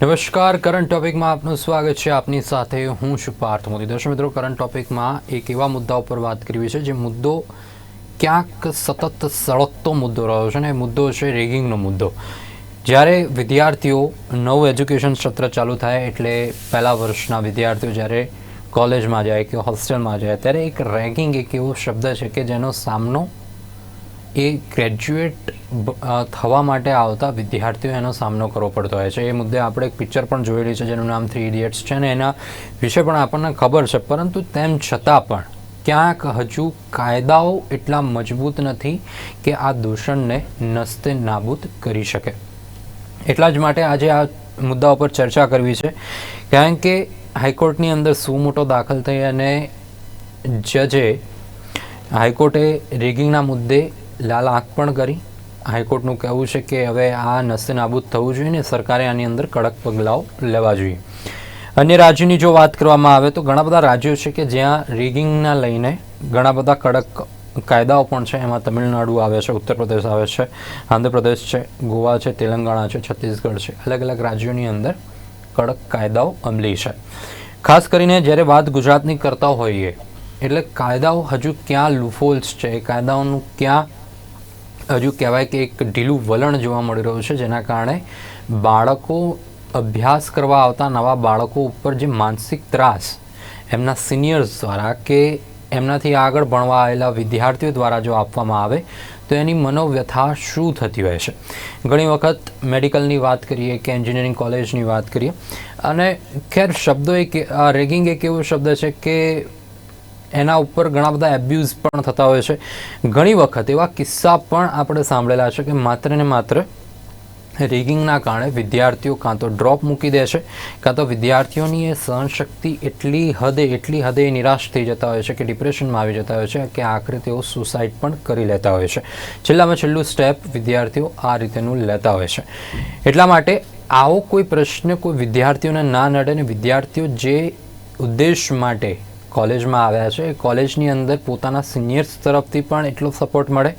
નમસ્કાર કરંટ ટોપિકમાં આપનું સ્વાગત છે. આપની સાથે હું છું પાર્થ મોદી. દર્શક મિત્રો કરંટ ટોપિકમાં એક એવા મુદ્દા ઉપર વાત કરવી છે, જે મુદ્દો ક્યાંક સતત સળગતો મુદ્દો રહ્યો છે ને એ મુદ્દો છે રેગિંગનો મુદ્દો. જ્યારે વિદ્યાર્થીઓ નવું એજ્યુકેશન સત્ર ચાલુ થાય, એટલે પહેલા વર્ષના વિદ્યાર્થીઓ જ્યારે કોલેજમાં જાય કે હોસ્ટેલમાં જાય, ત્યારે એક રેગિંગ, એક એવો શબ્દ છે કે જેનો સામનો એ ગ્રેજ્યુએટ થવા માટે આવતા વિદ્યાર્થીઓ એનો સામનો કરવો પડતો હોય છે. એ મુદ્દે આપણે એક પિક્ચર પણ જોયેલી છે, જેનું નામ થ્રી ઇડિયટ્સ છે ને એના વિશે પણ આપણને ખબર છે. પરંતુ તેમ છતાં પણ ક્યાંક હજુ કાયદાઓ એટલા મજબૂત નથી કે આ દૂષણને નસ્તે નાબૂદ કરી શકે. એટલા જ માટે આજે આ મુદ્દા ઉપર ચર્ચા કરવી છે. કારણ કે હાઈકોર્ટની અંદર શું મોટો દાખલ થઈ અને જજે હાઈકોર્ટે રેગિંગના મુદ્દે લાલ આંખ પણ કરી. હાઈકોર્ટનું કહેવું છે કે હવે આ નસ્તે નાબૂદ થવું જોઈએ ને સરકારે આની અંદર કડક પગલાઓ લેવા જોઈએ. અન્ય રાજ્યોની જો વાત કરવામાં આવે તો ઘણા બધા રાજ્યો છે કે જ્યાં રિગિંગના લઈને ઘણા બધા કડક કાયદાઓ પણ છે. એમાં તમિલનાડુ આવે છે ઉત્તર પ્રદેશ આવે છે, આંધ્રપ્રદેશ છે, ગોવા છે, તેલંગાણા છે, છત્તીસગઢ છે. અલગ અલગ રાજ્યોની અંદર કડક કાયદાઓ અમલી છે. ખાસ કરીને જ્યારે વાત ગુજરાતની કરતા હોઈએ, એટલે કાયદાઓ હજુ ક્યાં લૂફોલ્સ છે? એ કાયદાઓનું ક્યાં હજુ કહેવાય કે એક ઢીલું વલણ જોવા મળી રહ્યું છે, જેના કારણે બાળકો અભ્યાસ કરવા આવતા નવા બાળકો ઉપર જે માનસિક ત્રાસ એમના સિનિયર્સ દ્વારા કે એમનાથી આગળ ભણવા આવેલા વિદ્યાર્થીઓ દ્વારા જો આપવામાં આવે, તો એની મનોવ્યથા શું થતી હોય છે? ઘણી વખત મેડિકલની વાત કરીએ કે એન્જિનિયરિંગ કોલેજની વાત કરીએ, અને ખેર શબ્દો એક રેગિંગ એક એવો શબ્દ છે કે એના ઉપર ઘણા બધા એબ્યુઝ પણ થતા હોય છે. ઘણી વખત એવા કિસ્સા પણ આપણે સાંભળેલા છે કે માત્ર ને માત્ર રેગિંગના કારણે વિદ્યાર્થીઓ કાં તો ડ્રોપ મૂકી દે છે, કાં તો વિદ્યાર્થીઓની એ સહનશક્તિ એટલી હદે એટલી હદે નિરાશ થઈ જતા હોય છે કે ડિપ્રેશનમાં આવી જતા હોય છે કે આખરે તેઓ સુસાઇડ પણ કરી લેતા હોય છે. છેલ્લામાં છેલ્લું સ્ટેપ વિદ્યાર્થીઓ આ રીતેનું લેતા હોય છે. એટલા માટે આવો કોઈ પ્રશ્ન કોઈ વિદ્યાર્થીઓને ના નડે ને વિદ્યાર્થીઓ જે ઉદ્દેશ માટે કોલેજમાં આવ્યા છે. કોલેજની અંદર પોતાના સિનિયર્સ તરફથી પણ એટલો સપોર્ટ મળે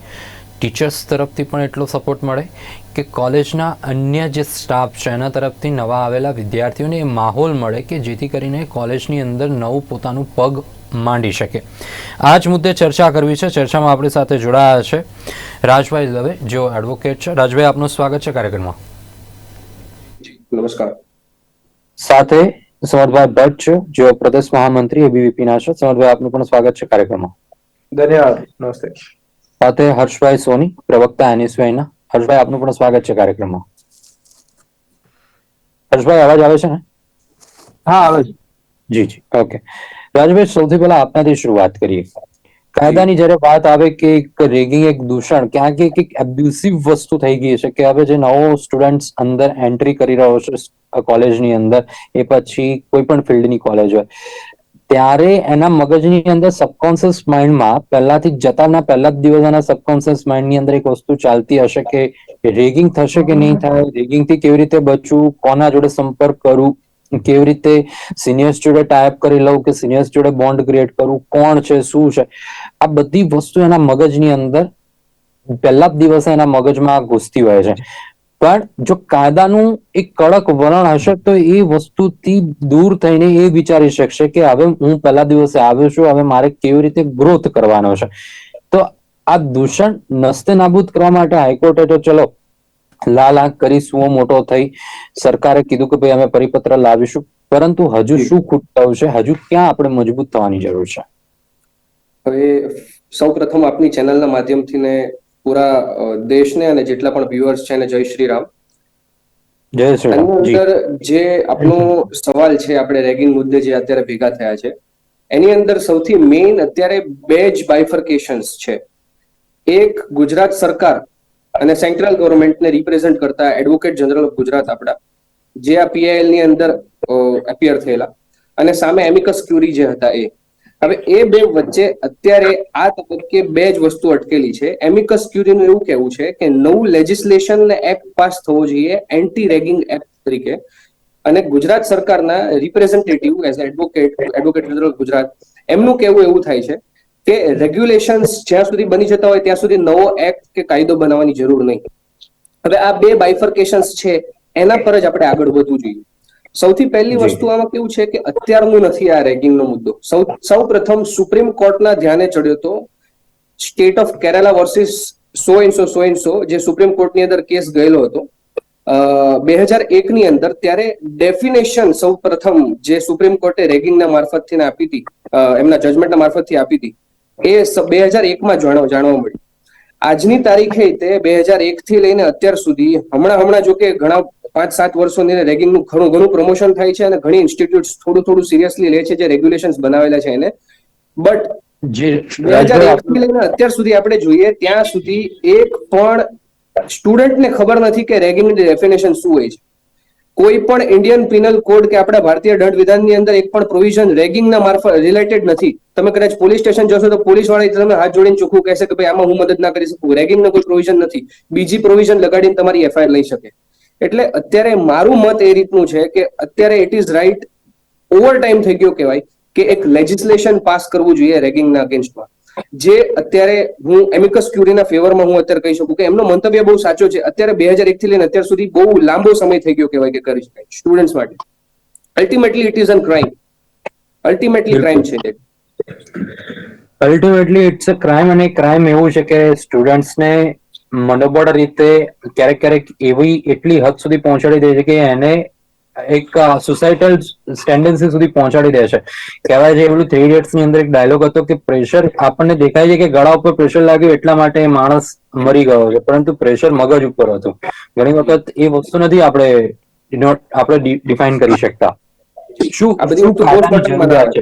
ટીચર્સ તરફથી પણ એટલો સપોર્ટ મળે કે કોલેજના અન્ય જે સ્ટાફ છે એના તરફથી નવા આવેલા વિદ્યાર્થીઓને એ માહોલ મળે કે જેથી કરીને કોલેજની અંદર નવું પોતાનું પગ માંડી શકે. આ જ મુદ્દે ચર્ચા કરવી છે. ચર્ચામાં આપણી સાથે જોડાયા છે રાજભાઈ દવે જેઓ એડવોકેટ છે. રાજભાઈ આપનું સ્વાગત છે કાર્યક્રમમાં. નમસ્કાર. સાથે સમરભાઈ ભટ્ટ છે જેઓ પ્રદેશ મહામંત્રી એબીવીપીના છે. સમરભાઈ આપનું પણ સ્વાગત છે કાર્યક્રમમાં. ધન્યવાદ. નમસ્તે. સાથે હર્ષભાઈ સોની પ્રવક્તા એનએસયુઆઈના હર્ષભાઈ આપનું પણ સ્વાગત છે કાર્યક્રમમાં. હર્ષભાઈ અવાજ આવે છે ને? હા આવે છે. જી જી. ઓકે. રાજભાઈ સૌથી પહેલા આપનાથી શરૂઆત કરીએ. કાયદાની જ્યારે વાત આવે કે એક રેગિંગ, એક દૂષણ, ક્યાંક એક એક એબ્યુસિવ વસ્તુ થઈ ગઈ છે કે હવે જે નવો સ્ટુડન્ટ અંદર એન્ટ્રી કરી રહ્યો છે કોલેજની અંદર, એ પછી કોઈ પણ ફિલ્ડની કોલેજ હોય. ત્યારે એના મગજની અંદર સબકોન્શિયસ માઇન્ડમાં પહેલાથી જતાના પહેલા જ દિવસ એના સબકોન્શિયસ માઇન્ડની અંદર એક વસ્તુ ચાલતી હશે કે રેગિંગ થશે કે નહીં થાય રેગિંગથી કેવી રીતે બચવું, કોના જોડે સંપર્ક કરું કેવી રીતે સિનિયર્સ જોડે ટાઈપ કરી લઉં કે સિનિયર્સ જોડે બોન્ડ ક્રિએટ કરવું કોણ છે, શું છે? આ બધી વસ્તુ એના મગજની અંદર પહેલા જ દિવસે એના મગજમાં ઘૂસતી હોય છે. પણ જો કાયદાનું એક કડક વલણ હશે તો એ વસ્તુથી દૂર થઈને એ વિચારી શકશે કે હવે હું પહેલા દિવસે આવ્યો છું, હવે મારે કેવી રીતે ગ્રોથ કરવાનો છે. તો આ દૂષણ નસ્તે નાબૂદ કરવા માટે હાઈકોર્ટે તો ચલો લાલ આંખ કરી સુઓ મોટો થઈ સરકારે કીધું કે ભાઈ અમે પરિપત્ર લાવીશું. પરંતુ હજુ શું ખૂટતું છે? હજુ ક્યાં આપણે મજબૂત થવાની જરૂર છે? હવે સૌ પ્રથમ આપની ચેનલના માધ્યમથી ને પૂરા દેશને અને જેટલા પણ વ્યુઅર્સ છે એને જય શ્રી રામ. જય શ્રી રામ. અંદર જે આપણો સવાલ છે આપણે રેગિંગ મુદ્દે જે અત્યારે ભેગા થયા છે એની અંદર સૌથી મેઇન અત્યારે બે જ બાયફર્કેશન્સ છે. એક ગુજરાત સરકાર અને સેન્ટ્રલ ગવર્મેન્ટને રિપ્રેઝેન્ટ કરતા એડવોકેટ જનરલ ઓફ ગુજરાત આપણા જે આ પીઆઈએલની અંદર એપિયર થયેલા. અને સામે એમિકસ ક્યુરી જે હતા એ. હવે એ બે વચ્ચે અત્યારે આ તબક્કે બે જ વસ્તુ અટકેલી છે. એમિકસ ક્યુરીનું એવું કહેવું છે કે નવું લેજિસ્લેશન ને એક્ટ પાસ થવો જોઈએ એન્ટી રેગિંગ એક્ટ તરીકે. અને ગુજરાત સરકારના representative as advocate advocate general Gujarat, એમનું કહેવું એવું થાય છે કે રેગ્યુલેશન્સ જ્યાં સુધી બની જતા હોય ત્યાં સુધી નવો એક્ટ કે કાયદો બનાવવાની જરૂર નહીં. હવે આ બે બાયફર્કેશન્સ છે એના પર જ આપણે આગળ વધવું જોઈએ. સૌથી પહેલી વસ્તુ આમાં કેવું છે કે અત્યારનું નથી આ રેગિંગનો મુદ્દો. સૌ સૌ પ્રથમ સુપ્રીમ કોર્ટના ધ્યાને ચડ્યો તો state of Kerala versus so and so so જે સુપ્રીમ કોર્ટની અંદર કેસ ગયેલો હતો બે હજાર એક ની અંદર ત્યારે ડેફિનેશન સૌ પ્રથમ જે સુપ્રીમ કોર્ટે રેગિંગના મારફતથી આપી હતી એમના જજમેન્ટના મારફતથી આપી હતી એ બે હજાર એકમાં જાણવા જાણવા મળી આજની તારીખે તે બે હજાર એક થી લઈને અત્યાર સુધી હમણાં હમણાં જો કે ઘણા પાંચ સાત વર્ષોની રેગિંગનું ઘણું ઘણું પ્રમોશન થાય છે અને ઘણી ઇન્સ્ટિટ્યુટ થોડું થોડું સિરિયસલી લે છે જે રેગ્યુલેશન્સ બનાવેલા છે એને. બટ જે બે હજાર એક થી લઈને અત્યાર સુધી આપણે જોઈએ ત્યાં સુધી એક પણ સ્ટુડન્ટને ખબર નથી કે રેગિંગની ડેફિનેશન શું હોય છે. કોઈ પણ ઇન્ડિયન પિનલ કોડ કે આપણા ભારતીય દંડ વિધાનની અંદર એક પણ પ્રોવિઝન રેગિંગના મારફત રિલેટેડ નથી. તમે કદાચ પોલીસ સ્ટેશન જશો તો પોલીસવાળા તમને હાથ જોડીને ચોખ્ખું કહેશે કે ભાઈ આમાં હું મદદ ના કરી શકું. રેગિંગનો કોઈ પ્રોવિઝન નથી. બીજી પ્રોવિઝન લગાડીને તમારી એફઆઈઆર લઈ શકે. એટલે અત્યારે મારું મત એ રીતનું છે કે અત્યારે it is right over time થઈ ગયો કહેવાય, કે એક લેજિસ્લેશન પાસ કરવું જોઈએ રેગિંગના અગેન્સ્ટમાં જે અત્યારે હું એમિકસ ક્યુરીના ફેવરમાં હું અત્યારે કહી શકું કે એમનો મંતવ્ય બહુ સાચો છે. અત્યારે બે હજાર એકથી લઈને અત્યાર સુધી બહુ લાંબો સમય થઈ ગયો કહેવાય કે કરી શકાય. સ્ટુડન્ટ્સ માટે. Ultimately it is an crime ultimately crime છે અલ્ટિમેટલી ઇટ્સ અ ક્રાઇમ અને ક્રાઇમ એવું છે કે સ્ટુડન્ટ્સને મનોબળ રીતે ક્યારેક ક્યારેક એવી એટલી હદ સુધી પહોંચાડી દે છે કે એને એક સોસાયટલ ટેન્ડન્સી સુધી પહોંચાડી દે છે. કહેવાય છે એવું થ્રી ઇડિયટ્સની અંદર એક ડાયલોગ હતો કે પ્રેશર આપણને દેખાય છે કે ગળા ઉપર પ્રેશર લાગ્યું એટલા માટે માણસ મરી ગયો છે પરંતુ પ્રેશર મગજ ઉપર હતું. ઘણી વખત એ વસ્તુ નથી આપણે આપણે ડિફાઇન કરી શકતા. શું આ બધી શું કાયદાની જરૂરિયાત છે?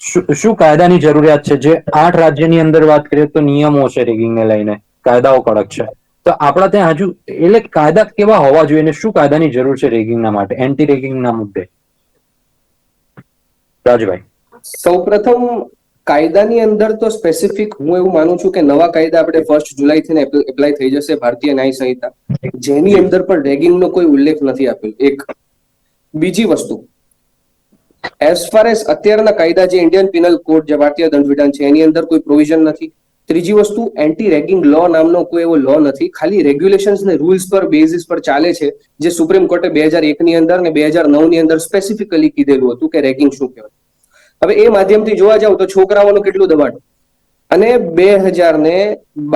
શું શું કાયદાની જરૂરિયાત છે? જે આઠ રાજ્યની અંદર વાત કરીએ તો નિયમો છે રેગિંગને લઈને. કાયદાઓ કડક છે. તો આપણા ત્યાં હજુ એટલે કાયદા કેવા હોવા જોઈએ અને શું કાયદાની જરૂર છે રેગિંગના માટે? એન્ટી રેગિંગના મુદ્દે. રાજભાઈ. સૌપ્રથમ કાયદાની અંદર તો સ્પેસિફિક હું એવું માનું છું કે નવા કાયદા આપણે ફર્સ્ટ જુલાઈ થી એપ્લાય થઈ જશે ભારતીય ન્યાય સંહિતા. જેની અંદર પણ રેગિંગનો કોઈ ઉલ્લેખ નથી આપેલો એક. બીજી વસ્તુ. એઝ ફાર એઝ અત્યારના કાયદા જે ઇન્ડિયન પિનલ કોડ જે ભારતીય દંડવિધાન છે, એની અંદર કોઈ પ્રોવિઝન નથી. ત્રીજી વસ્તુ એન્ટી રેગિંગ લો નામનો કોઈ એવો લો નથી. ખાલી રેગ્યુલેશન્સ ને રૂલ્સ પર બેઝિસ પર ચાલે છે, જે સુપ્રીમ કોર્ટે બે હજાર એકની અંદર ને બે હજાર નવની અંદર સ્પેસિફિકલી કીધેલું હતું કે રેગિંગ શું કહેવાય. હવે એ માધ્યમથી જોવા જાવ તો છોકરાઓનું કેટલું દબાણ? અને બે હજાર ને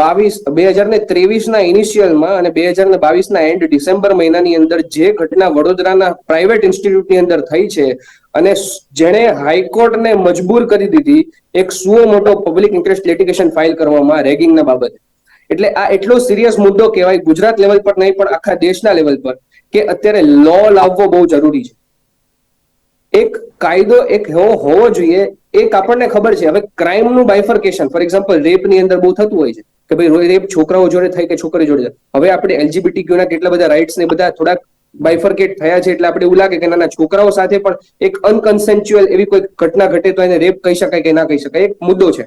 બાવીસ, બે હજાર ને ત્રેવીસ ના ઇનિશિયલમાં અને બે હજાર ને બાવીસ ના એન્ડ ડિસેમ્બર મહિનાની અંદર જે ઘટના વડોદરાના પ્રાઇવેટ ઇન્સ્ટિટ્યૂટની અંદર થઈ છે અને જેણે હાઈકોર્ટને મજબૂર કરી દીધી, એક સુઓ મોટો પબ્લિક ઇન્ટરેસ્ટ લિટિગેશન ફાઇલ કરવામાં રેગિંગના બાબતે. એટલે આ એટલો સિરિયસ મુદ્દો કહેવાય, ગુજરાત લેવલ પર નહીં, પણ આખા દેશના લેવલ પર, કે અત્યારે લો લાવવો બહુ જરૂરી છે. એક કાયદો એક એવો હોવો જોઈએ, એક આપણને ખબર છે. હવે ક્રાઇમનું બાયફર્કેશન ફોર એક્ઝામ્પલ રેપની અંદર બહુ થતું હોય છે, કે ભાઈ રેપ છોકરાઓ જોડે થાય કે છોકરી જોડે હવે આપણે એલજીબીટી ક્યુના કેટલા બધા રાઇટ્સ ને બધા થોડાક બાયફર્કેટ થયા છે એટલે આપણે એવું લાગે કે નાના છોકરાઓ સાથે પણ એક અનકન્સેન્ચ્યુઅલ એવી કોઈ ઘટના ઘટે તો એને રેપ કહી શકાય કે ના કહી શકાય, એક મુદ્દો છે.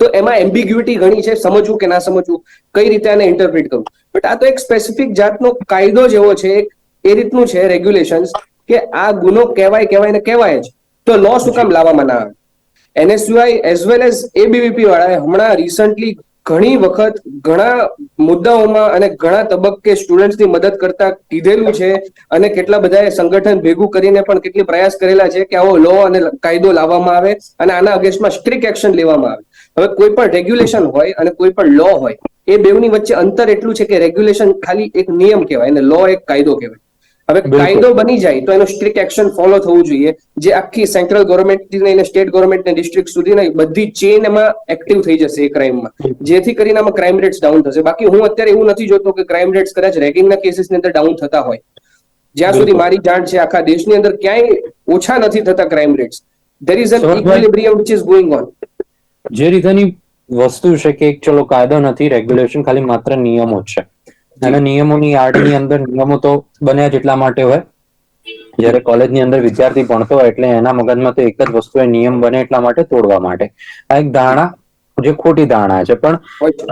તો એમાં એમ્બિગ્યુટી ઘણી છે, સમજવું કે ના સમજવું, કઈ રીતે આને ઇન્ટરપ્રિટ કરવું? બટ આ તો એક સ્પેસિફિક જાતનો કાયદો જેવો છે, એક એ રીતનું છે રેગ્યુલેશન્સ કે આ ગુનો કહેવાય કહેવાય ને કહેવાય જ. તો લો શું કામ લાવવામાં ના આવે? એને સિવાય એઝ વેલ એઝ એબીવીપી વાળાએ હમણાં રિસન્ટલી ઘણી વખત ઘણા મુદ્દાઓમાં અને ઘણા તબક્કે સ્ટુડન્ટ્સની મદદ કરતા કીધેલું છે અને કેટલા બધાએ સંગઠન ભેગું કરીને પણ કેટલી પ્રયાસ કરેલા છે કે આવો લો અને કાયદો લાવવામાં આવે અને આના અગેન્સ્ટમાં સ્ટ્રિક્ટ એક્શન લેવામાં આવે. હવે કોઈ પણ રેગ્યુલેશન હોય અને કોઈ પણ લો હોય, એ બેવની વચ્ચે અંતર એટલું છે કે રેગ્યુલેશન ખાલી એક નિયમ કહેવાય અને લો એક કાયદો કહેવાય. હવે. કાયદો બની જાય તો એનો સ્ટ્રિક્ટ એક્શન ફોલો થવું જોઈએ. જે આખી સેન્ટ્રલ ગવર્મેન્ટથી લઈને સ્ટેટ ગવર્મેન્ટ ને ડિસ્ટ્રિક્ટ સુધી બધી ચેન એમાં એક્ટિવ થઈ જશે એ ક્રાઇમમાં જેથી કરીને આમાં ક્રાઇમ રેટ્સ ડાઉન થશે. બાકી હું અત્યારે એવું નથી જોતો કે ક્રાઇમ રેટ્સ કદાચ રેગિંગના કેસીસની અંદર ડાઉન થતા હોય. જ્યાં સુધી મારી જાણ છે આખા દેશની અંદર ક્યાંય ઓછા નથી થતા crime rates there is an equilibrium which is going on જે રીતેની વસ્તુ છે કે ચલો કાયદો નથી રેગ્યુલેશન ખાલી માત્ર નિયમો છે. અને નિયમોની આર્ટની અંદર નિયમો તો બન્યા જ એટલા માટે હોય. જ્યારે કોલેજની અંદર વિદ્યાર્થી ભણતો હોય એટલે એના મગજમાં તો એક જ વસ્તુ એ નિયમ બને એટલા માટે તોડવા માટે. આ એક ધારણા જે ખોટી ધારણા છે. પણ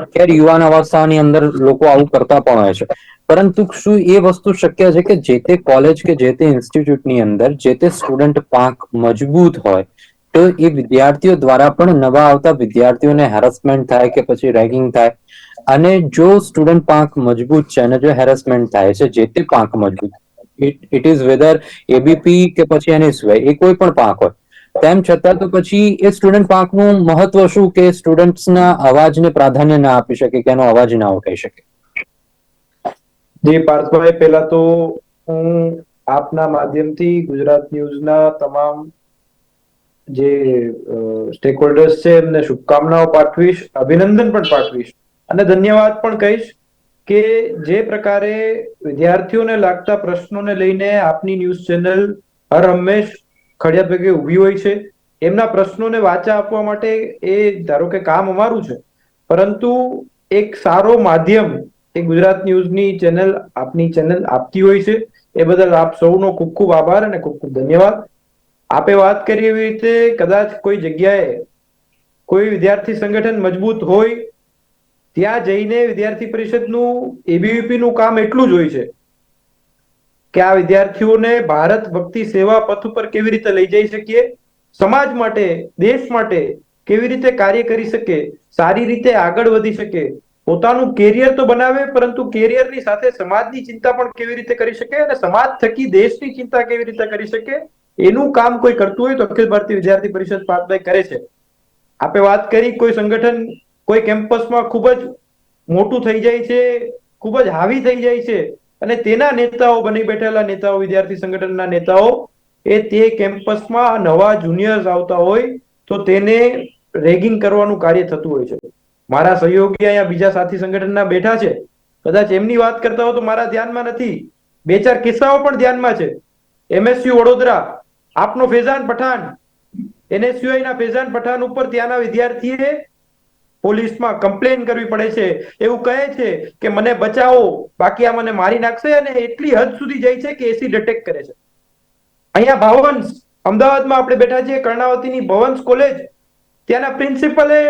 અત્યારે યુવાન અવસ્થાની અંદર લોકો આવું કરતા પણ હોય છે. પરંતુ શું એ વસ્તુ શક્ય છે કે જે તે કોલેજ કે જે તે ઇન્સ્ટિટ્યૂટની અંદર જે તે સ્ટુડન્ટ પાંખ મજબૂત હોય તો એ વિદ્યાર્થીઓ દ્વારા પણ નવા આવતા વિદ્યાર્થીઓને હેરાસમેન્ટ થાય કે પછી રેગિંગ થાય અને જો સ્ટુડન્ટ પાંખ મજબૂત છે અને જો હેરેસમેન્ટ થાય છે, જે તે પાંખ મજબૂત ઇટ ઇઝ વેધર એબીપી કે પછી એની સિવાય એ કોઈ પણ પાંખ હોય. તેમ છતાં તો પછી એ સ્ટુડન્ટ પાંખનું મહત્વ શું કે સ્ટુડન્ટ્સના અવાજને પ્રાધાન્ય ના આપી શકે કે એનો અવાજ ના ઉઠાઈ શકે? જે પાર્થભાઈ, પહેલા તો હું આપના માધ્યમથી ગુજરાત ન્યૂઝના તમામ જે સ્ટેક હોલ્ડર્સ છે, એમને શુભકામનાઓ પાઠવીશ, અભિનંદન પણ પાઠવીશ. અને ધન્યવાદ પણ કહીશ કે જે પ્રકારે વિદ્યાર્થીઓને લાગતા પ્રશ્નોને લઈને આપની ન્યૂઝ ચેનલ હર હંમેશ ખડિયા ભેગે ઊભી હોય છે. એમના પ્રશ્નોને વાચા આપવા માટે એ ધારો કે કામ અમારું છે. પરંતુ એક સારો માધ્યમ એ ગુજરાત ન્યૂઝની ચેનલ, આપની ચેનલ આપતી હોય છે. એ બદલ આપ સૌનો ખૂબ ખૂબ આભાર અને ખૂબ ખૂબ ધન્યવાદ. આપે વાત કરી એવી રીતે કદાચ કોઈ જગ્યાએ કોઈ વિદ્યાર્થી સંગઠન મજબૂત હોય ત્યાં જઈને વિદ્યાર્થી પરિષદનું એબીવીપી નું કામ એટલું જ હોય છે કે આ વિદ્યાર્થીઓને ભારત ભક્તિ સેવા પથ ઉપર કેવી રીતે લઈ જઈ શકીએ, સમાજ માટે, દેશ માટે કેવી રીતે કાર્ય કરી શકે, સારી રીતે આગળ વધી શકે, પોતાનું કેરિયર તો બનાવે, પરંતુ કેરિયરની સાથે સમાજની ચિંતા પણ કેવી રીતે કરી શકે અને સમાજ થકી દેશની ચિંતા કેવી રીતે કરી શકે, એનું કામ કોઈ કરતું હોય તો અખિલ ભારતીય વિદ્યાર્થી પરિષદ પાટભાઈ કરે છે. આપે વાત કરી, કોઈ સંગઠન કોઈ કેમ્પસમાં ખૂબ જ મોટું થઈ જાય છે, ખૂબ જ હાવી થઈ જાય છે અને તેના નેતાઓ બની બેઠેલા નેતાઓ, વિદ્યાર્થી સંગઠનના નેતાઓ, એ તે કેમ્પસમાં નવા જુનિયર્સ આવતા હોય તો તેને રેગિંગ કરવાનું કાર્ય થતું હોય છે. મારા સહયોગી અહીંયા બીજા સાથી સંગઠનના બેઠા છે. કદાચ એમની વાત કરતા હો તો મારા ધ્યાનમાં નથી. બે ચાર કિસ્સાઓ પણ ધ્યાનમાં છે. એમએસયુ વડોદરા, આપનો ફેઝાન પઠાણ એનએસયુઆઈ ના ફેઝાન પઠાણ ઉપર ત્યાંના વિદ્યાર્થીએ પોલીસમાં કમ્પ્લેન કરવી પડે છે. એવું કહે છે કે મને બચાવો, બાકી આ મને મારી નાખશે અને એટલી હદ સુધી જાય છે કે એસી ડિટેક્ટ કરે છે. અહીંયા ભાવંશ, અમદાવાદમાં આપણે બેઠા છીએ, કર્ણાવતીની ભવંશ કોલેજ ત્યાંના પ્રિન્સિપલે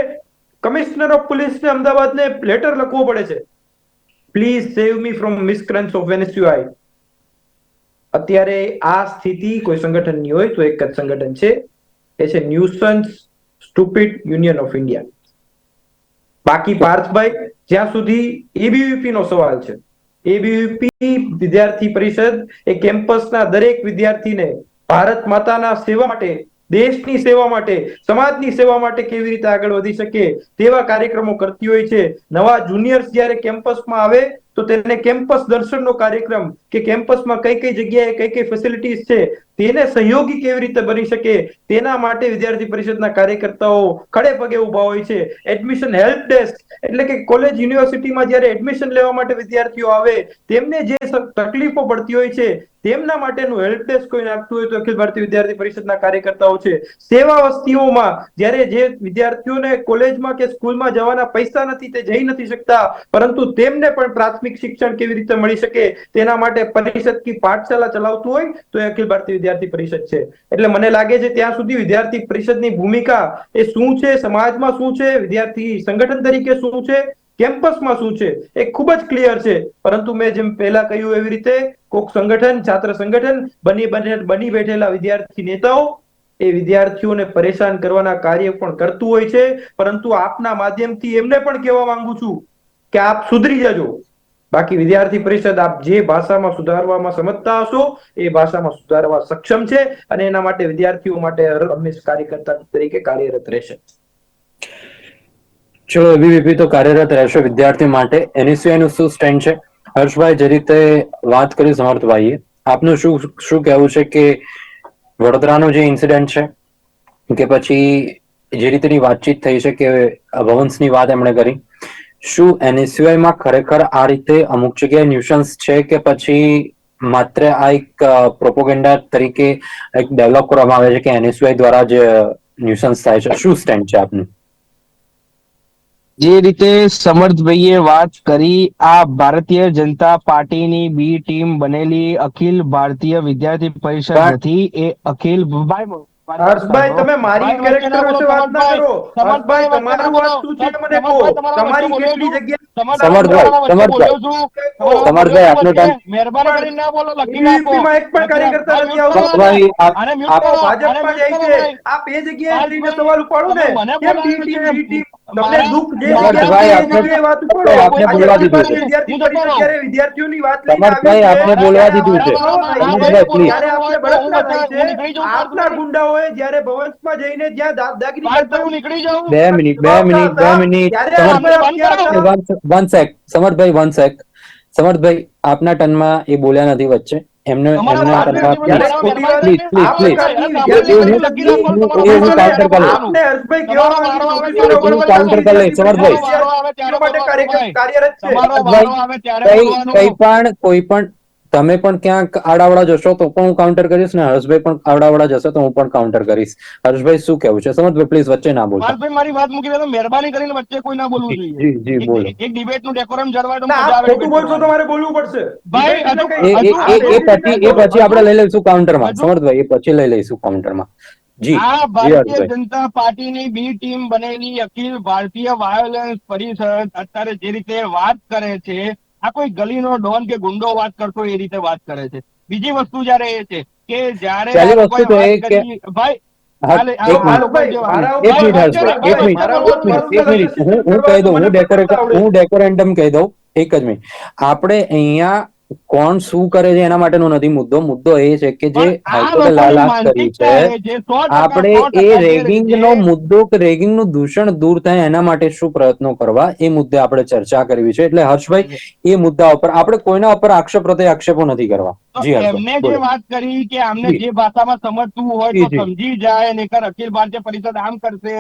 કમિશનર ઓફ પોલીસને અમદાવાદને લેટર લખવો પડે છે. Please save me from miscreants of વેનેસ્યુઆઈ અત્યારે આ સ્થિતિ કોઈ સંગઠનની હોય તો એક જ સંગઠન છે. એ છે nuisance stupid union of India. બાકી પાર્થભાઈ જ્યાં સુધી એબીવીપી નો સવાલ છે. એબીવીપી વિદ્યાર્થી પરિષદ એ કેમ્પસના દરેક વિદ્યાર્થીને ભારત માતાના સેવા માટે, દેશની સેવા માટે, સમાજની સેવા માટે કેવી રીતે આગળ વધી શકે તેવા કાર્યક્રમો કરતી હોય છે. નવા જુનિયર્સ જ્યારે કેમ્પસમાં આવે, તો તેને કેમ્પસ દર્શનનો કાર્યક્રમ કે કેમ્પસમાં કઈ કઈ જગ્યાએ કઈ કઈ ફેસિલિટીઝ છે તેને સહયોગી કેવી રીતે બની શકે? તેના માટે વિદ્યાર્થી પરિષદના કાર્યકર્તાઓ ખડે પગે ઊભા હોય છે. એડમિશન હેલ્પ ડેસ્ક એટલે કે કોલેજ યુનિવર્સિટીમાં જ્યારે એડમિશન લેવા માટે વિદ્યાર્થીઓ આવે, તેમને જે તકલીફો પડતી હોય છે, તેમના માટેનું હેલ્પ ડેસ્ક કોઈ નાખતું હોય તો અખિલ ભારતીય વિદ્યાર્થી પરિષદના કાર્યકર્તાઓ છે. સેવા વસ્તીઓમાં જ્યારે જે વિદ્યાર્થીઓને કોલેજમાં કે સ્કૂલમાં જવાના પૈસા નથી, તે જઈ નથી શકતા, પરંતુ તેમને પણ પ્રાથમિક શિક્ષણ કેવી રીતે મળી શકે, તેના માટે પરિષદ કી પાઠશાલા ચલાવતું હોય, તો અખિલ ભારતીય વિદ્યાર્થી પરિષદ છે. એટલે મને લાગે છે ત્યાં સુધી વિદ્યાર્થી પરિષદની ભૂમિકા એ શું છે, સમાજમાં શું છે, વિદ્યાર્થી સંગઠન તરીકે શું છે, કેમ્પસમાં શું છે, એ ખૂબ જ ક્લિયર છે. પરંતુ મેં જેમ પહેલા કહ્યું એવી રીતે, કોક સંગઠન, છાત્ર સંગઠન, બની બને, બની બેઠેલા વિદ્યાર્થી નેતાઓ, એ વિદ્યાર્થીઓને પરેશાન કરવાના કાર્ય પણ કરતું હોય છે. પરંતુ આપના માધ્યમથી એમને પણ કહેવા માંગુ છું કે આપ સુધરી જજો. બાકી વિદ્યાર્થી પરિષદ આપ જે ભાષામાં સુધારવામાં સમજતા હશો, એ ભાષામાં સુધારવા સક્ષમ છે અને એના માટે વિદ્યાર્થીઓ માટે હંમેશ કાર્યકર્તા તરીકે કાર્યરત રહેશે. ચલો એબીવીપી તો કાર્યરત રહેશે વિદ્યાર્થી માટે. એની સિવાયનું શું સ્ટેન્ડ છે? હર્ષભાઈ, જે રીતે વાત કરી સમર્થભાઈએ, આપનું શું શું કહેવું છે કે વડોદરાનો જે ઇન્સિડન્ટ છે, કે પછી જે રીતેની વાતચીત થઈ છે કે ભવંશની વાત એમણે કરી? શું એનએસયુઆઈ માં ખરેખર આ રીતે અમુક જગ્યાએ ન્યુશન્સ છે કે પછી માત્ર આ એક પ્રોપોગેન્ડા તરીકે એક ડેવલપ કરવામાં આવે છે કે એનએસયુઆઈ દ્વારા જ ન્યુશન્સ થાય છે? શું સ્ટેન્ડ છે આપનું? જે રીતે સમર્થભાઈએ વાત કરી આ ભારતીય જનતા પાર્ટીની બી ટીમ બનેલી અખિલ ભારતીય વિદ્યાર્થી પરિષદ નથી એ અખિલ ભાઈ હર્ષભાઈ તમે મારી કેરેક્ટર વિશે વાત ના કરો. હર્ષભાઈ તમારું વાત શું છે મને કહો. તમારી કેટલી જગ્યા સમર્થભાઈ, સમર્થભાઈ. સમર્થભાઈ, આપનો ટાઈમ મહેરબાની કરીને ના બોલો લખી નાખો. માં એક પણ કાર્યકર્તા નથી આવતો. સમર્થભાઈ આપ. ભાજપમાં જાય છે. આપ એ જગ્યાએ જઈને સવાલ ઉપાડો ને. કેમ ટીમ? તમને દુઃખ જે વાત ઉપાડો. આપને બોલવા દીધું છે. વિદ્યાર્થી હું તો પરિષદ કહું. જ્યારે વિદ્યાર્થીઓની વાત લઈને સમર્થભાઈ, આપને બોલવા દીધું છે. સમર્થભાઈ, સમર્થભાઈ, આપણે બળતરા થાય છે, હું નીકળી જાઉં આપના ગુંડાઓએ જ્યારે ભવંસમાં જઈને જ્યાં દાદાગીરી પાર્થભાઈ, નીકળી મિનિટ બે મિનિટ બે મિનિટ. વન સેક સમર્થભાઈ વન સેક સમર્થભાઈ આપના ટનમાં એ બોલ્યા નથી વચ્ચે એમને એમના પ્લીઝ પ્લીઝ પ્લીઝ પ્રકારની આ વિદ્યાર્થીઓની હું- તમારે કરી કરી સમર્થભાઈ. કઈ પણ કોઈ પણ તમે પણ ક્યાંક આડાવડા જશો તો પણ હું કાઉન્ટર કરીશ ને હર્ષભાઈ પણ આડાવડા જશે તો હું પણ કાઉન્ટર કરીશ. હર્ષભાઈ શું કેવું છે? સમજભાઈ પ્લીઝ વચ્ચે ના બોલો પાર્થભાઈ, મારી વાત મૂકી દેતો મહેરબાની કરીને વચ્ચે કોઈ ના બોલવું જોઈએ. જી જી બોલો. એક- ડિબેટનું ડેકોરમ જળવાય મજા આવે. ખોટું બોલશો તો મારે બોલવું પડશે. ભાઈ, એ પછી એ પછી આપણે લઈ લઈશું કાઉન્ટરમાં માં સમર્થભાઈ એ પછી લઈ લઈશું કાઉન્ટરમાં જી આ ભારતીય જનતા પાર્ટીની બી ટીમ બનેલી અખિલ ભારતીય વાયોલન્સ પરિષદ અત્યારે જે રીતે વાત કરે છે આ કોઈ ગલીનો ડોન કે ગુંડો વાત કરતો એ રીતે વાત કરે છે. બીજી વસ્તુ જયારે એ છે કે જયારે ભાઈ હું ડેકોરેટર હું ડેકોરેન્ડમ કહી દઉં એક જ મિનિટ. આપણે અહીંયા કોણ શું કરે છે એના માટેનો નથી મુદ્દો. મુદ્દો એ છે કે જે હાઈકોર્ટે લાલાશ કરી છે એ છે, 100% આપણે એ જે રેગિંગ નો મુદ્દો કે રેગિંગનું દૂષણ દૂર થાય એના માટે શું પ્રયત્નો કરવા એ મુદ્દે આપણે ચર્ચા કરવી છે. એટલે હર્ષભાઈ એ મુદ્દા ઉપર આપણે કોઈના ઉપર આક્ષેપ પ્રત્યે આક્ષેપો નથી કરવા. જી એમને જે વાત કરી કે આમને જે. ભાષામાં સમજતું હોય તો સમજી જાય નહીતર અખિલ ભારતીય પરિષદ આમ કરશે.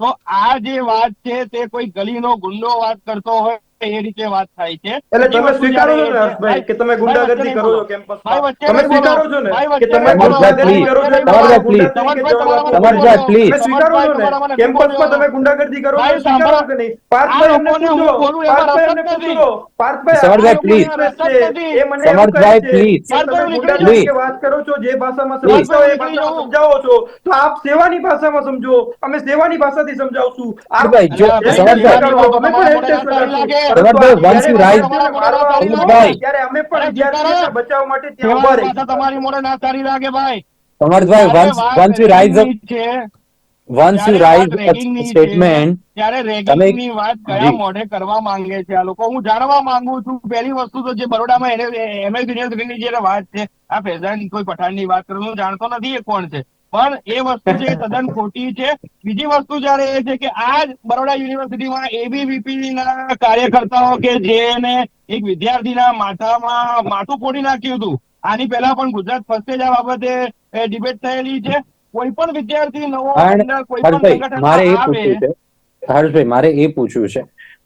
તો આ જે વાત છે તે કોઈ ગલીનો ગુંડો વાત કરતો હોય એ રીતે વાત થાય છે. એટલે તમે સ્વીકારો છો ને હર્ષભાઈ કે તમે ગુંડાગર્દી કરો છો વચ્ચે તમે સ્વીકારો છો ને કે તમે ગુંડાગર્દી કરો છો એમાં સમર્થભાઈ, પ્લીઝ સ્વીકારો છો ને? કેમ્પસમાં તમે ગુંડાગર્દી કરો છો? સ્વીકારો કે નહીં? પાર્થભાઈ આ એમને પૂછો. બોલું એમાં પાર્થભાઈ નથી. પૂછો. પાર્થભાઈ please. લોકોને એ મને છે કે તમે પાર્થભાઈ, ગુંડા please. તરીકે વાત કરો છો જે ભાષામાં સમજાવો એ ભાષામાં સમજાવો છો તો આપ સેવાની ભાષામાં સમજો. અમે સેવાની ભાષાથી સમજાવશું. આપ ભાઈ, જો હેલ્પ તમારી ના સારી લાગે ભાઈ. સમર્થભાઈ વાતની ની ત્યારે રેગિંગની કયા મોઢે કરવા માંગે છે આ લોકો? હું જાણવા માંગુ છું પહેલી વસ્તુ તો જે બરોડામાં એને એમએસ યુનિવર્સિટીની જે વાત છે આ ફેઝાન કોઈ પઠાણની વાત કરું હું જાણતો નથી એ કોણ છે. પણ એ વસ્તુ છે તદ્દન ખોટી છે. બીજી વસ્તુ જયારે એ છે કે આ જ બરોડા યુનિવર્સિટીમાં એબીવીપી ના કાર્યકર્તાઓ કે જેને એક વિદ્યાર્થીના માથામાં માથું ફોડી નાખ્યું હતું આની પહેલા પણ ગુજરાત ફર્સ્ટેજ આ બાબતે ડિબેટ થયેલી છે. કોઈ પણ વિદ્યાર્થી નવો કોઈ પણ સંગઠન મારે એ પૂછ્યું છે. હર્ષભાઈ મારે એ પૂછવું છે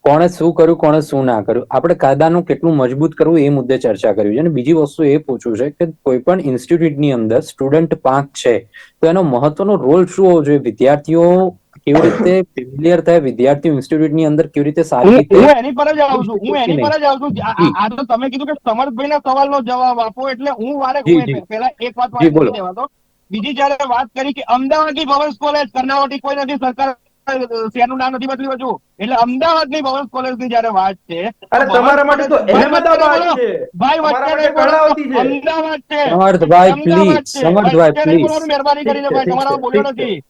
કોણે શું કર્યું કોણે શું ના કર્યું. આપણે કાયદાનું કેટલું મજબૂત કરવું એ મુદ્દે ચર્ચા કરવી છે અને બીજી વસ્તુ એ પૂછવું છે કે કોઈ પણ ઇન્સ્ટિટ્યૂટની અંદર સ્ટુડન્ટ પાંચ છે તો એનો મહત્વનો રોલ શું હોવો જોઈએ? વિદ્યાર્થીઓ કેવી રીતે ફેમિલિયર થાય? વિદ્યાર્થીઓ ઇન્સ્ટિટ્યૂટની અંદર કેવી રીતે સારી રીતે હું એની પર જ આવું છું. હું એની પર જ આવું છું. આ- તો તમે કીધું કે સમર્થભાઈ ના સવાલનો જવાબ આપો એટલે હું વારે પહેલા એક વાત વાત કરી દેવા દો. બીજી જયારે વાત કરી કે અમદાવાદની ભવન કોલેજ કર્ણાવટી કોઈ નથી સરકાર અ, નામ નથી બદલ્યું હજુ? એટલે અમદાવાદની ભવન્સ કોલેજની જયારે વાત છે અરે તમારા માટે તો કોલેજ- અહેમદાબાદ ભાઈ, છે. ભાઈ વચ્ચે માટે નહીં બોલો. કર્ણાવતી છે. અમદાવાદ છે. સમર્થભાઈ પ્લીઝ સમર્થભાઈ પ્લીઝ મહેરબાની કરીને ભાઈ તમારા બોલ્યો નથી.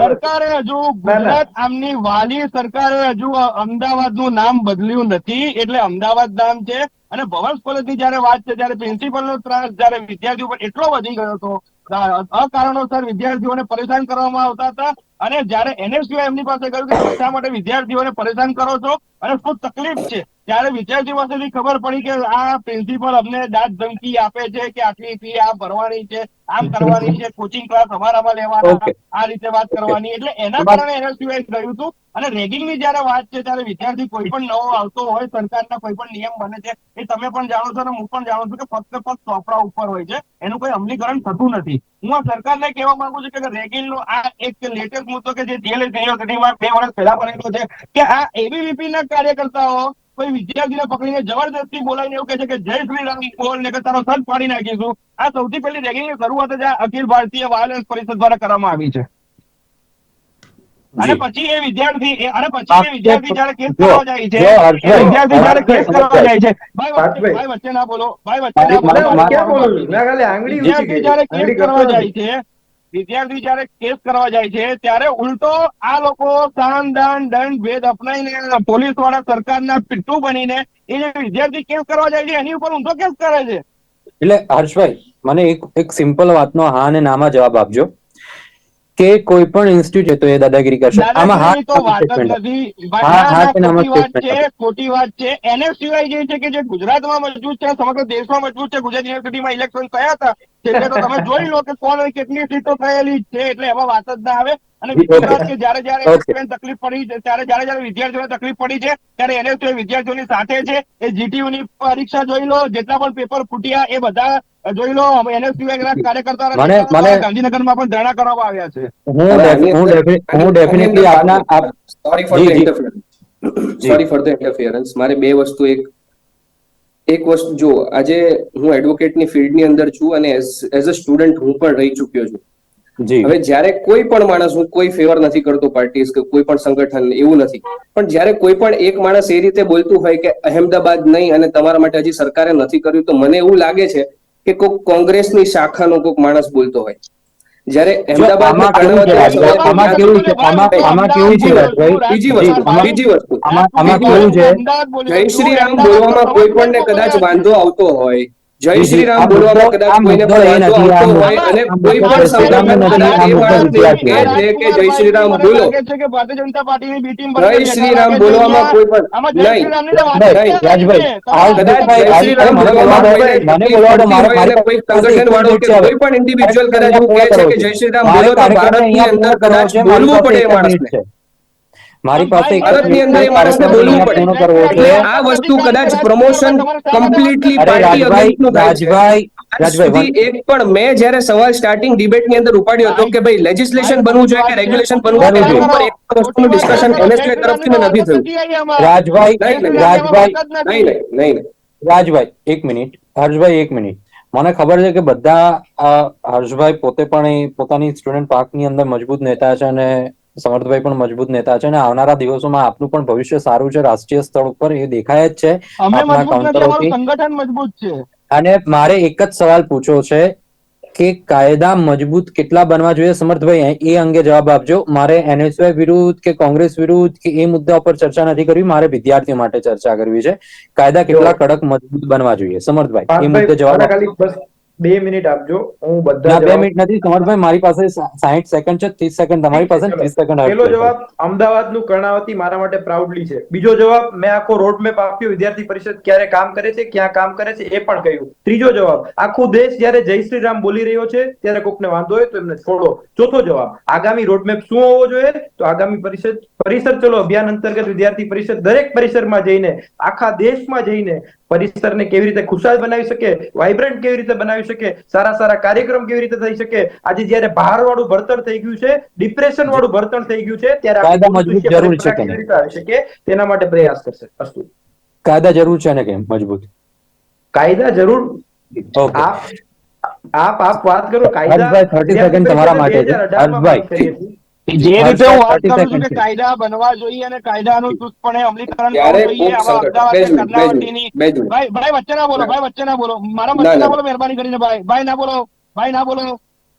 સરકારે હજુ. ગુજરાત આમની વાલી સરકારે હજુ અમદાવાદનું નામ બદલ્યું નથી. એટલે અમદાવાદ નામ છે. અને ભવન કોલેજની જયારે વાત છે ત્યારે પ્રિન્સિપલ નો ત્રાસ જયારે વિદ્યાર્થીઓ પર એટલો વધી ગયો હતો અકારણોસર વિદ્યાર્થીઓને પરેશાન કરવામાં આવતા હતા. અને જયારે એનએસયુ એમની પાસે કહ્યું કે શા માટે વિદ્યાર્થીઓને પરેશાન કરો છો અને ખૂબ તકલીફ છે? ત્યારે વિદ્યાર્થી પાસેથી ખબર પડી કે આ પ્રિન્સિપલ અમને દાંત ધમકી આપે છે કે આટલી ફી આ ભરવાની છે આમ કરવાની છે કોચિંગ ક્લાસ અમારામાં લેવાના આ રીતે વાત કરવાની. એટલે એના કારણે એના સિવાય રહ્યું હતું? અને રેગિંગની જયારે વાત છે ત્યારે વિદ્યાર્થી કોઈ પણ નવો આવતો હોય સરકારના કોઈ પણ નિયમ બને છે એ તમે પણ જાણો છો અને હું પણ જાણું છું કે ફક્ત ફક્ત ચોપડા ઉપર હોય છે. એનું કોઈ અમલીકરણ થતું નથી. હું આ સરકારને કહેવા માંગુ છું કે રેગિંગ નો આ એક લેટેસ્ટ મુદ્દો કે જે જેલ બે વર્ષ પહેલા બનેલો છે કે આ એબીવીપી ના કાર્યકર્તાઓ કોઈ વિદ્યાર્થીને પકડીને જબરદસ્તી બોલાવીને એવું કહે છે કે જય શ્રી રામ બોલ ને તારો સર પાડી નાખીશું આ સૌથી પહેલી રેગિંગ શરૂઆત જ આ અખિલ ભારતીય વાયોલન્સ પરિષદ દ્વારા કરવામાં આવી છે. અને પછી એ વિદ્યાર્થી અને પછી એ વિદ્યાર્થી જયારે કેસ કરવા જાય છે વિદ્યાર્થી જયારે કેસ કરવા જાય છે. ભાઈ વચ્ચે ના બોલો ભાઈ વચ્ચે ના બોલો. વિદ્યાર્થી જયારે કેસ કરવા જાય છે વિદ્યાર્થી જયારે કેસ કરવા જાય છે ત્યારે ઉલટો આ લોકો સાન દાન દંડ ભેદ અપનાવીને પોલીસવાળા સરકારના પિટ્ટુ બનીને એ જે વિદ્યાર્થી કેસ કરવા જાય છે એની ઉપર ઊંધો કેસ કરે છે. એટલે હર્ષભાઈ મને એક એક સિમ્પલ વાતનો હા અને નામાં જવાબ આપજો. કે કોઈ પણ ઇન્સ્ટિટ્યૂટ તો એ દાદાગીરી કરશે. આમાં હા તો વાત જ નથી. હા, હા કે નામાં છે ખોટી વાત છે. એને સિવાય જે છે કે જે ગુજરાતમાં મજબૂત છે સમગ્ર દેશમાં મજબૂત છે. ગુજરાત યુનિવર્સિટીમાં ઇલેક્શન થયા હતા. એટલે તો તમે જોઈ લો કે કોણ કેટલી સીટો થયેલી છે એટલે એમાં વાત જ ના આવે. અને બીજી વાત કે જયારે જયારે તકલીફ પડી છે ત્યારે જ્યારે જયારે વિદ્યાર્થીઓને તકલીફ પડી છે ત્યારે એનએસયુ વિદ્યાર્થીઓની સાથે છે. એ જીટીયુ ની પરીક્ષા જોઈ લો જેટલા પણ પેપર ફૂટ્યા એ બધા જોઈ લો. એનએસયુ કાર્યકર્તા મને- મને- ગાંધીનગરમાં પણ ધરણા કરવામાં આવ્યા છે. હું હું ડેફિનેટલી આપના sorry for the interference sorry for the interference મારે બે વસ્તુ એક એક વસ્તુ જો આજે હું એડવોકેટની ફિલ્ડની અંદર છું અને એઝ અ સ્ટુડન્ટ હું પણ રહી ચૂક્યો છું. હવે જ્યારે કોઈ પણ માણસ હું કોઈ ફેવર નથી કરતો પાર્ટીઝ કે કોઈ પણ સંગઠન એવું નથી. પણ જ્યારે કોઈ પણ એક માણસ એ રીતે બોલતું હોય કે અહેમદાબાદ નહીં અને તમારા માટે હજી સરકારે નથી કર્યું તો મને એવું લાગે છે કે કોઈક કોંગ્રેસની શાખાનો કોઈક માણસ બોલતો હોય. જ્યારે અમદાવાદ કેવું છે આમાં કેવું છે? બીજી વસ્તુ બીજી વસ્તુ. આમાં આમાં કેવું છે? જય શ્રી રામ બોલવામાં કોઈ પણ ને કદાચ વાંધો આવતો હોય. જય શ્રી રામ બોલવામાં કદાચ કોઈને પણ વાંધો આવતો હોય અને કોઈ પણ સંગઠન નથી, કદાચ એ. કે જય શ્રી રામ બોલો કે ભારતીય જનતા પાર્ટીની બી ટીમ જય શ્રી રામ બોલવામાં કોઈ પણ નહીં નહીં રાજભાઈ, જ નથી. રાજભાઈ, આ કદાચ જય શ્રી રામ બોલવામાં બોલવા મને બોલવાડો મારો મારે- કોઈ સંગઠન વાળો કે છે કોઈ પણ ઇન્ડિવિડ્યુઅલ કદાચ એવું કહે છે કે જય શ્રી રામ બોલો તો ભારતની અંદર કદાચ બોલવું પડે એ માણસને. મારી પાસે ભારતની અંદર એ માણસને બોલવું પડે. એટલે આ વસ્તુ કદાચ promotion completely party Rajbhai Rajbhai Rajbhai એક પણ મેં જ્યારે સવાલ સ્ટાર્ટિંગ ડિબેટની અંદર ઉપાડ્યો હતો કે ભાઈ લેજિસ્લેશન બનવું જોઈએ કે રેગ્યુલેશન બનવું જોઈએ એક વસ્તુનું ડિસ્કશન એનએસકે તરફથી નથી થયું. રાજભાઈ રાજભાઈ નહીં નહીં નહીં નહીં. રાજભાઈ એક મિનિટ. હર્ષભાઈ એક મિનિટ. મને ખબર છે કે બધા હર્ષભાઈ પોતે પણ પોતાની સ્ટુડન્ટ પાર્કની અંદર મજબૂત નેતા છે અને સમર્થભાઈ પણ મજબૂત નેતા છે અને આવનારા દિવસોમાં આપનું પણ ભવિષ્ય સારું છે. રાષ્ટ્રીય સ્તર ઉપર એ દેખાય જ છે. આપના કાઉન્ટરોથી સંગઠન મજબૂત છે. અને મારે એક જ સવાલ પૂછો છે કે કાયદા મજબૂત કેટલા બનવા જોઈએ? સમર્થભાઈ એ અંગે જવાબ આપજો. મારે એનએસવાય વિરુદ્ધ કે કોંગ્રેસ વિરુદ્ધ કે એ મુદ્દા ઉપર ચર્ચા નથી કરવી. મારે વિદ્યાર્થીઓ માટે ચર્ચા કરવી છે. કાયદા કેટલા કડક મજબૂત બનવા જોઈએ? સમર્થભાઈ એ મુદ્દે જવાબ બે મિનિટ આપજો. હું બધા બે મિનિટ નથી. સમર્થભાઈ મારી પાસે સાહીઠ સેકન્ડ છે ત્રીસ સેકન્ડ તમારી પાસે ત્રીસ સેકન્ડ પેલો જવાબ અમદાવાદનું કર્ણાવતી મારા માટે પ્રાઉડલી છે. બીજો જવાબ મેં આખો રોડ મેપ આપ્યો વિદ્યાર્થી પરિષદ ક્યારે કામ કરે છે ક્યાં કામ કરે છે એ પણ કહ્યું. ત્રીજો જવાબ આખો દેશ જ્યારે જય શ્રી રામ બોલી રહ્યો છે ત્યારે કોકને વાંધો હોય તો એમને છોડો. ચોથો જવાબ આગામી રોડ મેપ શું હોવો જોઈએ? તો આગામી પરિષદ પરિસર ચલો અભિયાન અંતર્ગત વિદ્યાર્થી પરિષદ દરેક પરિસરમાં જઈને આખા દેશમાં જઈને પરિસરને કેવી રીતે ખુશાલ બનાવી શકે વાઇબ્રન્ટ કેવી રીતે બનાવી શકે સારા સારા કાર્યક્રમ કેવી રીતે થઈ શકે? આજે જયારે ભાર વાળું ભણતર થઈ ગયું છે ડિપ્રેશન વાળું ભણતર થઈ ગયું છે ત્યારે આવી શકે તેના માટે પ્રયાસ કરશે. અસ્તુ. કાયદા જરૂર છે ને કેમ? મજબૂત. કાયદા જરૂર? આપ આપ વાત કરો કાયદા 30 સેકન્ડ તમારા માટે છે. હર્ષભાઈ. જે રીતે હું વાત કરું છું કે કાયદા બનવા જોઈએ અને કાયદાનું ચુસ્તપણે અમલીકરણ જોઈએ. ભાઈ ભાઈ વચ્ચે ના બોલો ભાઈ વચ્ચે ના બોલો. મારા વચ્ચે ના. ના. બોલો મહેરબાની કરીને ભાઈ ભાઈ ના બોલો ભાઈ ના બોલો.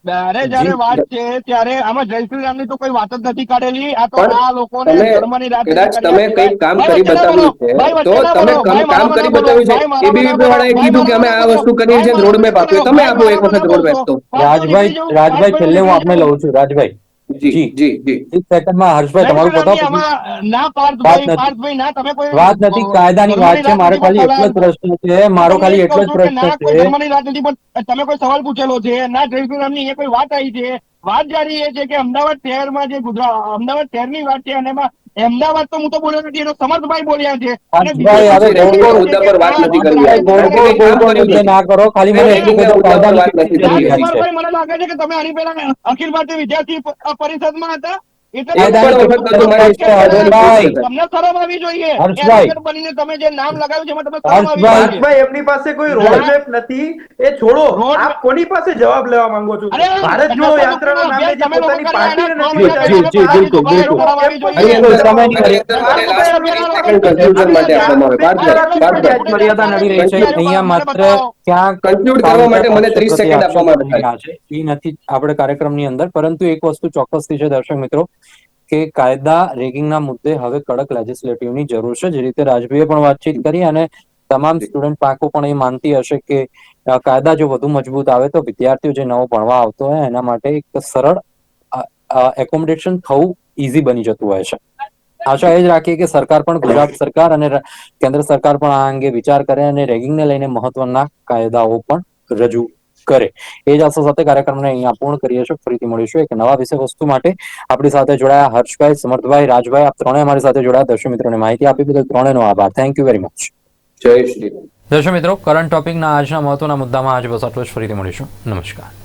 અરે જયારે વાત છે ત્યારે આમાં જય શ્રી રામની તો કોઈ વાત જ નથી કાઢેલી. આ તો આ લોકોને ધર્મની રાજનીતિ કદાચ તમે કઈ કામ કરી ના. બતાવ્યું છે તો તમે કામ કરી બતાવ્યું છે. એબીવીપી વાળાએ કીધું કે અમે આ વસ્તુ કરીએ છીએ રોડ મેપ આપ્યો તમે આપો એક વખત રોડ મેપ તો રાજભાઈ રાજભાઈ છેલ્લે હું આપને લઉં છું રાજભાઈ. જી જી. જી સેકન્ડમાં હર્ષભાઈ તમારું ના વાત પાર્થભાઈ નથી. પાર્થભાઈ ના તમે કોઈ વાત નથી કાયદાની વાત છે મારે ખાલી એટલો જ પ્રશ્ન છે મારો ખાલી એટલો જ પ્રશ્ન ના કોઈ છે ધર્મની રાજનીતિ તમે કોઈ સવાલ પૂછેલો છે ના એ કોઈ વાત આવી છે વાત જારી એ છે કે અમદાવાદ શહેરમાં જે ગુજરાત અમદાવાદ શહેરની વાત છે અને એમાં અમદાવાદ તો હું તો બોલ્યો નથી એનો સમર્થભાઈ બોલ્યા છે. ના કરો ખાલી મને લાગે છે કે તમે આની પહેલા અખિલ ભારતીય વિદ્યાર્થી પરિષદમાં હતા? એમની પાસે કોઈ રોડ મેપ નથી. એ છોડો. આપ કોની પાસે જવાબ લેવા માંગો છો? ભારત જોડો યાત્રાના નામે જે પોતાની પાર્ટી અહીંયા માત્ર ક્યાંક Conclude કરવા માટે મને 30 સેકન્ડ આપવામાં આવે. છે. એ નથી આપણે કાર્યક્રમની અંદર પરંતુ એક વસ્તુ ચોક્કસથી છે દર્શક મિત્રો. કે કાયદા રેગિંગના મુદ્દે હવે કડક લેજિસ્લેટિવની જરૂર છે. જે રીતે રાજભાઈએ પણ વાતચીત કરી અને તમામ સ્ટુડન્ટ પાંખો પણ એ માનતી હશે કે કાયદા જો વધુ મજબૂત આવે તો વિદ્યાર્થીઓ જે નવો ભણવા આવતો હોય એના માટે એક સરળ એકોમોડેશન થવું ઇઝી બની જતું હોય છે. આશા એ જ રાખીએ કે સરકાર પણ ગુજરાત સરકાર અને કેન્દ્ર સરકાર પણ આ અંગે વિચાર કરે અને રેગિંગને લઈને મહત્વના કાયદાઓ પણ રજૂ કરે. એ જ આશા સાથે કાર્યક્રમને અહીંયા પૂર્ણ કરીએ છીએ. ફરીથી મળીશું એક નવા વિષય વસ્તુ માટે. આપણી સાથે જોડાયા હર્ષભાઈ સમર્થભાઈ રાજભાઈ આપ ત્રણે અમારી સાથે જોડાયા. દર્શક મિત્રોને માહિતી આપી બદલ ત્રણેનો આભાર. થેન્ક યુ વેરી મચ જય શ્રી. દર્શક મિત્રો કરંટ ટોપિકના આજના મહત્વના મુદ્દામાં આજ બસ આટલું જ. ફરીથી મળીશું. નમસ્કાર.